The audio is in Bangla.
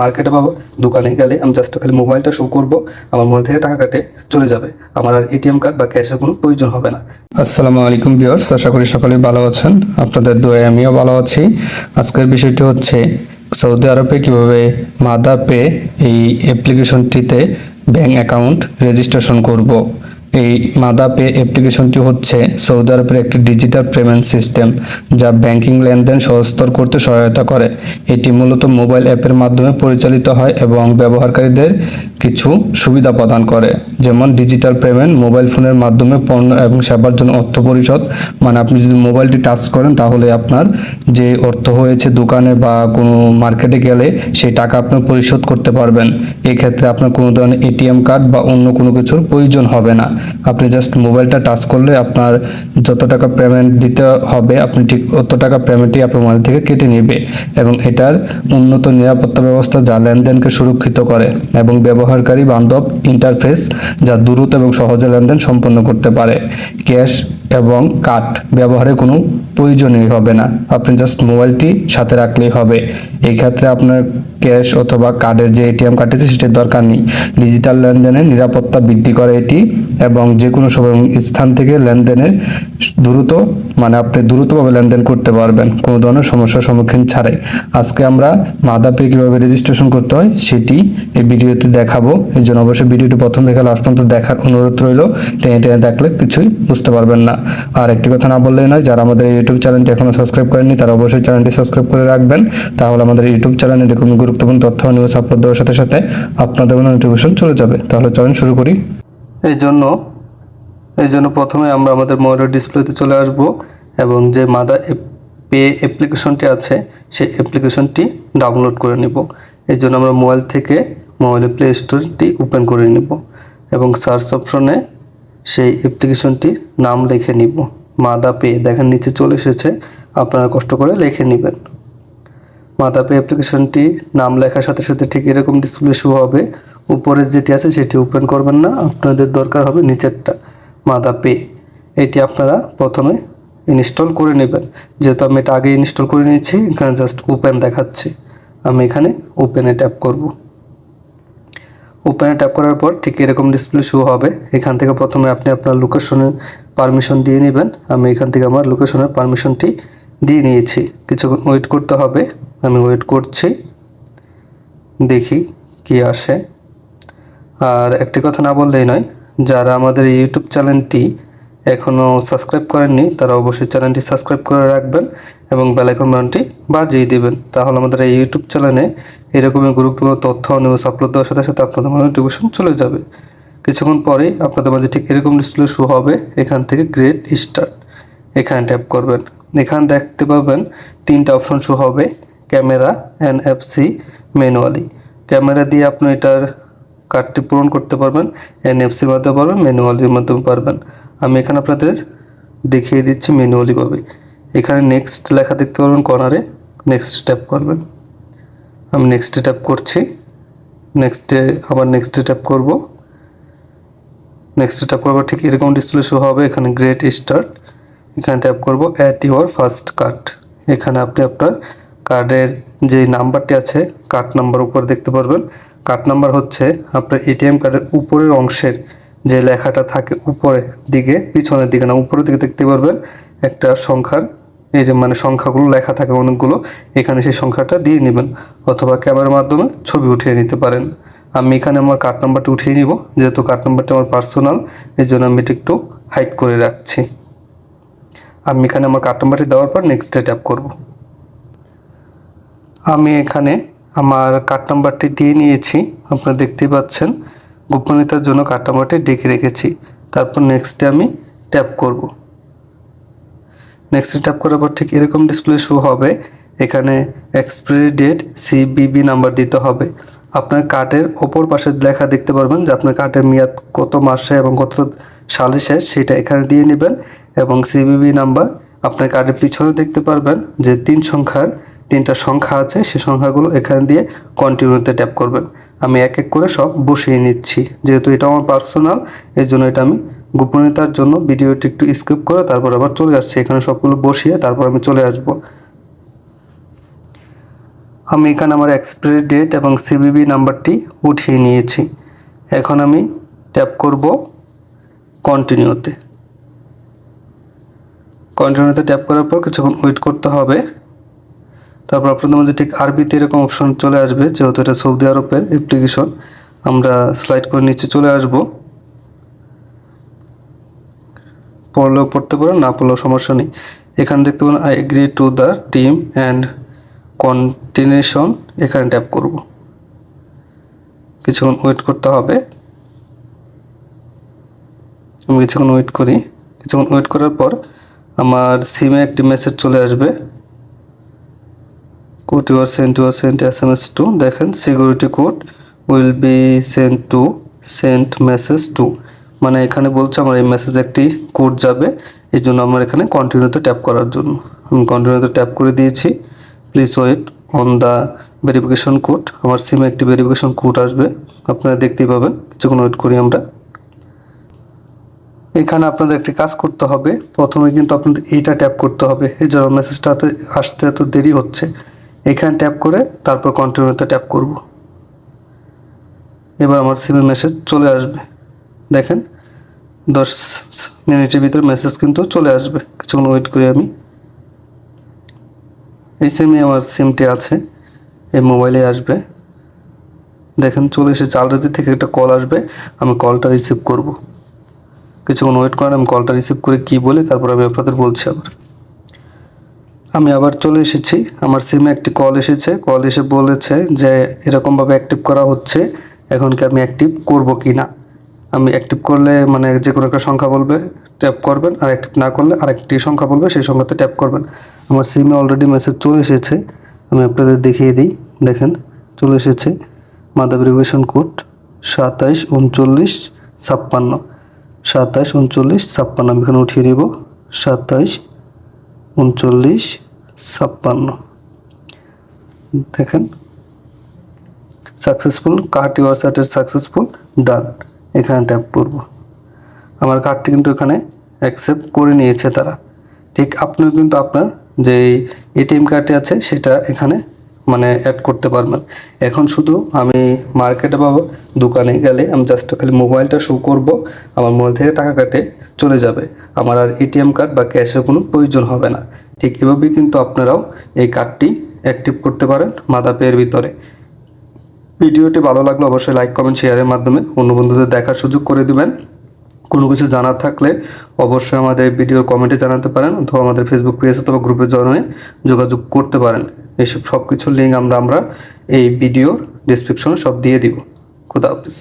মার্কেটে বা দোকানে গেলে আমি জাস্ট খালি মোবাইলটা শো করব, আমার মোবাইল থেকে টাকা কাটে চলে যাবে। আমার আর এটিএম কার্ড বা ক্যাশের কোনো প্রয়োজন হবে না। আসসালামু আলাইকুম ভিউয়ার্স আশা করি সকলেই ভালো আছেন। আপনাদের দোয়ায় আমিও ভালো আছি। আজকের বিষয়টি হচ্ছে সৌদি আরবে কীভাবে মাদা পে এই অ্যাপ্লিকেশনটিতে ব্যাংক অ্যাকাউন্ট রেজিস্ট্রেশন করব। এই মাদা পে অ্যাপ্লিকেশনটি হচ্ছে সৌদি আরবের একটি ডিজিটাল পেমেন্ট সিস্টেম যা ব্যাংকিং লেনদেন সহজতর করতে সহায়তা করে। এটি মূলত মোবাইল অ্যাপের মাধ্যমে পরিচালিত হয় এবং ব্যবহারকারীদের কিছু সুবিধা প্রদান করে, যেমন ডিজিটাল পেমেন্ট, মোবাইল ফোনের মাধ্যমে পণ্য এবং সেবার জন্য অর্থ পরিশোধ। মানে আপনি যদি মোবাইলটি টাচ করেন, তাহলে আপনার যে অর্থ হয়েছে দোকানে বা কোনো মার্কেটে গেলে, সেই টাকা আপনি পরিশোধ করতে পারবেন। এই ক্ষেত্রে আপনার কোনো ধরনের এটিএম কার্ড বা অন্য কোনো কিছুর প্রয়োজন হবে না। আপনি জাস্ট মোবাইলটা টাচ করলে আপনার যত টাকা পেমেন্ট দিতে হবে, আপনি ঠিক অত টাকা পেমেন্টই আপনার মোবাইল থেকে কেটে নেবে এবং এটার উন্নত নিরাপত্তা ব্যবস্থা যা লেনদেনকে সুরক্ষিত করে এবং ব্যবহারকারী বান্ধব ইন্টারফেস যা দ্রুত এবং সহজে লেনদেন সম্পন্ন করতে পারে। ক্যাশ এবং কার্ড ব্যবহারের কোনো প্রয়োজনই হবে না। আপনি জাস্ট মোবাইলটি সাথে রাখলেই হবে। এই ক্ষেত্রে আপনার ক্যাশ অথবা কার্ডের যে এটিএম কার্ড আছে, সেটির দরকার নেই। ডিজিটাল লেনদেনের নিরাপত্তা বৃদ্ধি করে এটি এবং যে কোনো সময় স্থান থেকে লেনদেনের দ্রুত মানে আপনি দ্রুতভাবে লেনদেন করতে পারবেন। কোনো ধরনের সমস্যার সম্মুখীন ছাড়াই। আজকে আমরা মাদা পে কীভাবে রেজিস্ট্রেশন করতে হয়, সেটি এই ভিডিওতে দেখাবো। এই জন্য অবশ্যই ভিডিওটি প্রথম থেকে লাস্ট পর্যন্ত দেখার অনুরোধ রইল। টেনে টেনে দেখলে কিছুই বুঝতে পারবেন না। আর একটি কথা না বললেই নয়, যারা আমাদের ইউটিউব চ্যানেলটি এখনও সাবস্ক্রাইব করেননি, তারা অবশ্যই চ্যানেলটি সাবস্ক্রাইব করে রাখবেন। তাহলে আমাদের ইউটিউব চ্যানেলে এরকম গুরুত্বপূর্ণ তথ্য নিউজ আপলোড দেওয়ার সাথে সাথে আপনাদের নোটিফিকেশন চলে যাবে। তাহলে চলেন শুরু করি। এই জন্য এই জন্য প্রথমে আমরা আমাদের মোবাইলের ডিসপ্লেতে চলে আসব এবং যে মাদা পে অ্যাপ্লিকেশনটি আছে, সেই অ্যাপ্লিকেশনটি ডাউনলোড করে নেব। এই জন্য আমরা মোবাইল থেকে মোবাইলের প্লে স্টোরটি ওপেন করে নেব এবং সার্চ অপশনে সেই অ্যাপ্লিকেশনটির নাম লিখে নিব। মাদা পে, দেখেন নিচে চলে এসেছে, আপনারা কষ্ট করে লিখে নেবেন। মাদা পে অ্যাপ্লিকেশনটি নাম লেখার সাথে সাথে ঠিক এরকম ডিসপ্লে শো হবে। উপরে যেটি আছে সেটি ওপেন করবেন না, আপনাদের দরকার হবে নিচেরটা, মাদা পে। এটি আপনারা প্রথমে ইনস্টল করে নেবেন। যেহেতু আমি এটা আগে ইনস্টল করে নিয়েছি, এখানে জাস্ট ওপেন দেখাচ্ছে। আমি এখানে ওপেনে ট্যাপ করব। ওপেনে ট্যাপ করার পর ঠিক এরকম ডিসপ্লে শো হবে। এখান থেকে প্রথমে আপনি আপনার লোকেশনের পারমিশন দিয়ে নেবেন। আমি এখান থেকে আমার লোকেশনের পারমিশনটি দিয়ে নিয়েছি। কিছুক্ষণ ওয়েট করতে হবে। আমি ওয়েট করছি। দেখি কি আসে। আর একটি কথা না বললেই নয়, যারা আমাদের ইউটিউব চ্যানেলটি এখনও সাবস্ক্রাইব করেননি, তারা অবশ্যই চ্যানেলটি সাবস্ক্রাইব করে রাখবেন। এবং বেলাইকন বাটনটি বাজিয়ে দেবেন। তাহলে আমাদের এই ইউটিউব চ্যানেলে এরকমই গুরুত্বপূর্ণ তথ্য নিউজ আপলোড দেওয়ার সাথে সাথে আপনাদের মনে নোটিফিকেশন চলে যাবে। কিছুক্ষণ পরেই আপনাদের মাঝে ঠিক এরকম ডিসপ্লে শো হবে। এখান থেকে গ্রেট স্টার্ট এখানে ট্যাপ করবেন। এখানে দেখতে পাবেন তিনটা অপশন শো হবে। ক্যামেরা এনএফসি ম্যানুয়ালি ক্যামেরা দিয়ে আপনি এটার কার্ডটি পূরণ করতে পারবেন। এনএফসির মাধ্যমে পারবেন ম্যানুয়ালির মাধ্যমে পারবেন। আমি এখানে আপনাদের দেখিয়ে দিচ্ছি ম্যানুয়ালিভাবে এখানে নেক্সট লেখা দেখতে পারবেন কর্নারে নেক্সট ট্যাপ করবেন। আমি নেক্সটে ট্যাপ করছি নেক্সটে আবার নেক্সটে ট্যাপ করব। নেক্সটে ট্যাপ করব ঠিক এরকম ডিসপ্লে শো হবে, এখানে গ্রেট স্টার্ট এখানে ট্যাপ করব অ্যাট ইউর ফার্স্ট কার্ড এখানে আপনি আপনার কার্ডের যে নাম্বারটি আছে কার্ড নাম্বার উপর দেখতে পারবেন। কার্ড নাম্বার হচ্ছে আপনার এটিএম কার্ডের উপরের অংশের যে লেখাটা থাকে উপরের দিকে, পিছনের দিকে না, উপরের দিকে দেখতে পারবেন একটা সংখ্যার এই যে মানে সংখ্যাগুলো লেখা থাকে অনেকগুলো, এখানে সেই সংখ্যাটা দিয়ে নেবেন অথবা ক্যামেরার মাধ্যমে ছবি উঠিয়ে নিতে পারেন। আমি এখানে আমার কার্ড নাম্বারটা উঠিয়ে নিব, যেহেতু কার্ড নাম্বারটা আমার পার্সোনাল এই জন্য আমি এটা একটু হাইড করে রাখছি। আমি এখানে আমার কার্ড নাম্বারটি দেওয়ার পর নেক্সটে ট্যাপ করব। আমি এখানে আমার কার্ড নাম্বারটি দিয়ে নিয়েছি, আপনারা দেখতেই পাচ্ছেন, গোপনীয়তার জন্য কার্ড নাম্বারটি ডেকে রেখেছি। তারপর নেক্সটে আমি ট্যাপ করব। নেক্সটে ট্যাপ করার পর ঠিক এরকম ডিসপ্লে শো হবে। এখানে এক্সপায়ারি ডেট সিবিবি নাম্বার দিতে হবে। আপনার কার্ডের ওপর পাশে লেখা দেখতে পারবেন যে আপনার কার্ডের মেয়াদ কত মাসে এবং কত সালে শেষ, সেটা এখানে দিয়ে নেবেন এবং সিবিবি নাম্বার আপনার কার্ডের পিছনে দেখতে পারবেন যে তিন সংখ্যার তিনটা সংখ্যা আছে সেই সংখ্যাগুলো এখানে দিয়ে কন্টিনিউতে ট্যাপ করবেন। আমি এক এক করে সব বসিয়ে নিচ্ছি। যেহেতু এটা আমার পার্সোনাল এই জন্য এটা আমি গোপনীয়তার জন্য ভিডিওটি একটু স্কিপ করে তারপর আবার চলে আসছি। এখানে সবগুলো বসিয়ে তারপর আমি চলে আসব। আমি এখানে আমার এক্সপায়ারি ডেট এবং সিবিবি নাম্বারটি উঠিয়ে নিয়েছি। এখন আমি ট্যাপ করব কন্টিনিউতে কন্টিনিউতে ট্যাপ করার পর কিছুক্ষণ ওয়েট করতে হবে। তারপর আপনাদের মধ্যে ঠিক আরবিতে এরকম অপশন চলে আসবে, যেহেতু এটা সৌদি আরবের অ্যাপ্লিকেশন আমরা স্লাইড করে নিচে চলে আসব। পড়লেও পড়তে পারেন না পড়লেও সমস্যা নেই। এখানে দেখতে পারেন I agree to the team and continuation এখানে ট্যাপ করব। কিছুক্ষণ ওয়েট করতে হবে। আমি কিছুক্ষণ ওয়েট করি। কিছুক্ষণ ওয়েট করার পর আমার সিমে একটি মেসেজ চলে আসবে। Code your sent your sent S M S to দেখেন security code will be sent to sent message to মানে এখানে বলছে আমার এই মেসেজ একটি কোড যাবে, এই জন্য আমার এখানে কন্টিনিউতে ট্যাপ করার জন্য। আমি কন্টিনিউতে ট্যাপ করে দিয়েছি। Please wait on the verification code আমার সিমে একটি ভেরিফিকেশন কোড আসবে। আপনারা দেখতেই পাবেন। কিছুক্ষণ ওয়েট করি আমরা। এখানে আপনাদের একটি কাজ করতে হবে। প্রথমে কিন্তু আপনাদের এইটা ট্যাপ করতে হবে। এই জন্য মেসেজটাতে আসতে এত দেরি হচ্ছে, এখানে ট্যাপ করে তারপর কন্টিনিউতে ট্যাপ করব। এবার আমার সিমে মেসেজ চলে আসবে। দেখেন দশ মিনিটের ভিতরে মেসেজ কিন্তু চলে আসবে। কিছুক্ষণ ওয়েট করি আমি। এই সিমে আমার সিমটি আছে। এই মোবাইলে আসবে। দেখেন, চলে এসেছে। আলরাজি থেকে একটা কল আসবে। আমি কলটা রিসিভ করব। কিছুক্ষণ ওয়েট করেন আমি কলটা রিসিভ করে কি বলে, তারপর আমি আপনাদের বলছি আবার। আমি আবার চলে এসেছি। আমার সিমে একটি কল এসেছে। কল এসে বলেছে যে, এরকমভাবে অ্যাক্টিভ করা হচ্ছে। এখন কি আমি অ্যাক্টিভ করব কি না আমি অ্যাক্টিভ করলে মানে যে কোনো একটা সংখ্যা বলবে ট্যাপ করবেন, আর অ্যাক্টিভ না করলে আরেকটি সংখ্যা বলবে, সেই সংখ্যাতে ট্যাপ করবেন। আমার সিমে অলরেডি মেসেজ চলে এসেছে, আমি আপনাদের দেখিয়ে দিই, দেখেন, চলে এসেছে। মাদা ভেরিফিকেশন কোড সাতাইশ, উনচল্লিশ, ছাপ্পান্ন। সাতাইশ, উনচল্লিশ, ছাপ্পান্ন, আমি এখানে উঠিয়ে নেব সাতাইশ, উনচল্লিশ, ছাপ্পান্ন। দেখেন successful card your successful done এখানে ট্যাপ করব আমার কার্ডটি কিন্তু এখানে অ্যাকসেপ্ট করে নিয়েছে তারা। ঠিক আপনিও কিন্তু আপনার যে এটিএম কার্ডটি আছে সেটা এখানে মানে অ্যাড করতে পারবেন। এখন শুধু আমি মার্কেটে বা দোকানে গেলে আমি জাস্ট খালি মোবাইলটা শো করব, আমার মোবাইল থেকে টাকা কাটে চলে যাবে। আমার আর এটিএম কার্ড বা ক্যাশের কোনো প্রয়োজন হবে না। ঠিক এভাবেই কিন্তু আপনারাও এই কার্ডটি অ্যাক্টিভ করতে পারেন মাদা পেয়ের ভিতরে। ভিডিওটি ভালো লাগলে অবশ্যই লাইক কমেন্ট শেয়ারের মাধ্যমে অন্য বন্ধুদের দেখার সুযোগ করে দেবেন। কোনো কিছু জানার থাকলে অবশ্যই আমাদের ভিডিও কমেন্টে জানাতে পারেন অথবা আমাদের ফেসবুক পেজ অথবা গ্রুপে জয়েন যোগাযোগ করতে পারেন। এইসব সব কিছুর লিঙ্ক আমরা আমরা এই ভিডিওর ডিসক্রিপশনে সব দিয়ে দিব। খুদা হাফিজ।